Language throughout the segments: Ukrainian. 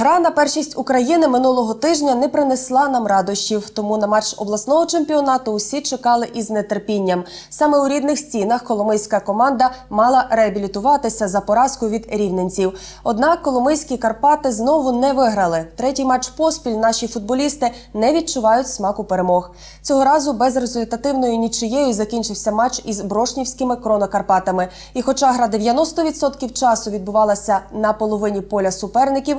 Гра на першість України минулого тижня не принесла нам радощів, тому на матч обласного чемпіонату усі чекали із нетерпінням. Саме у рідних стінах коломийська команда мала реабілітуватися за поразку від рівненців. Однак коломийські Карпати знову не виграли. Третій матч поспіль наші футболісти не відчувають смаку перемог. Цього разу безрезультативною нічиєю закінчився матч із брошнівськими кронокарпатами. І хоча гра 90% часу відбувалася на половині поля суперників,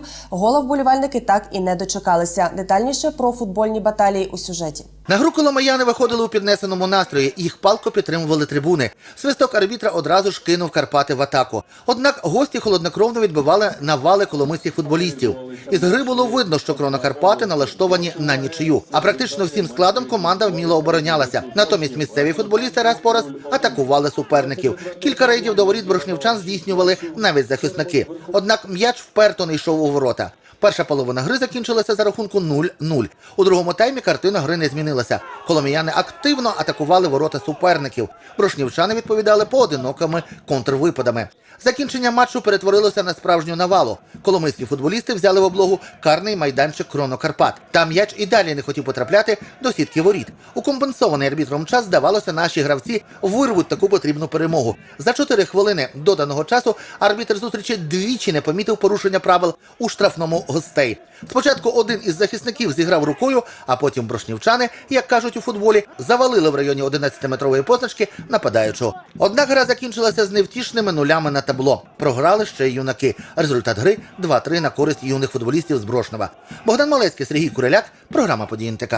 гола вболівальники так і не дочекалися. Детальніше про футбольні баталії у сюжеті. На гру коломияни виходили у піднесеному настрої. Їх палко підтримували трибуни. Свисток арбітра одразу ж кинув Карпати в атаку. Однак гості холоднокровно відбивали навали коломийських футболістів. Із гри було видно, що кронокарпати налаштовані на нічию. А практично всім складом команда вміло оборонялася. Натомість місцеві футболісти раз по раз атакували суперників. Кілька рейдів до воріт брошнівчан здійснювали навіть захисники. Однак м'яч вперто не йшов у ворота. Перша половина гри закінчилася за рахунку 0-0. У другому таймі картина гри не змінилася. Коломіяни активно атакували ворота суперників. Брошнівчани відповідали поодинокими контрвипадами. Закінчення матчу перетворилося на справжню навалу. Коломийські футболісти взяли в облогу карний майданчик Кроно Карпат. Там м'яч і далі не хотів потрапляти до сітки воріт. У компенсований арбітром час, здавалося, наші гравці вирвуть таку потрібну перемогу. За 4 хвилини доданого часу арбітр зустрічі двічі не помітив порушення правил у штрафному гостей. Спочатку один із захисників зіграв рукою, а потім брошнівчани, як кажуть у футболі, завалили в районі 11-метрової позначки нападаючого. Однак гра закінчилася з невтішними нулями на табло. Програли ще й юнаки. Результат гри 2-3 на користь юних футболістів з Брошнева. Богдан Малецький, Сергій Куреляк, програма «Події НТК».